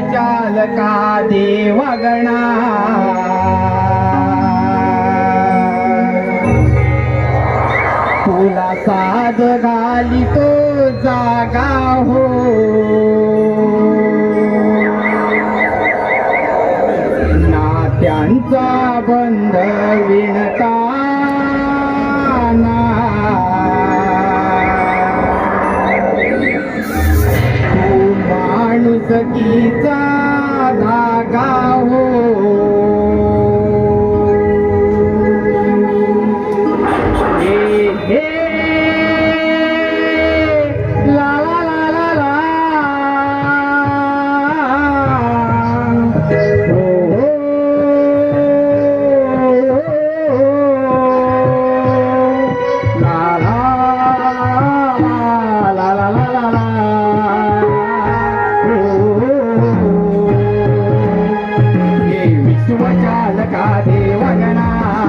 चालका देवगणा तुला साध घाली तो जागा हो। नात्यांचा बंध विणता माणुसकीचा का देवगणा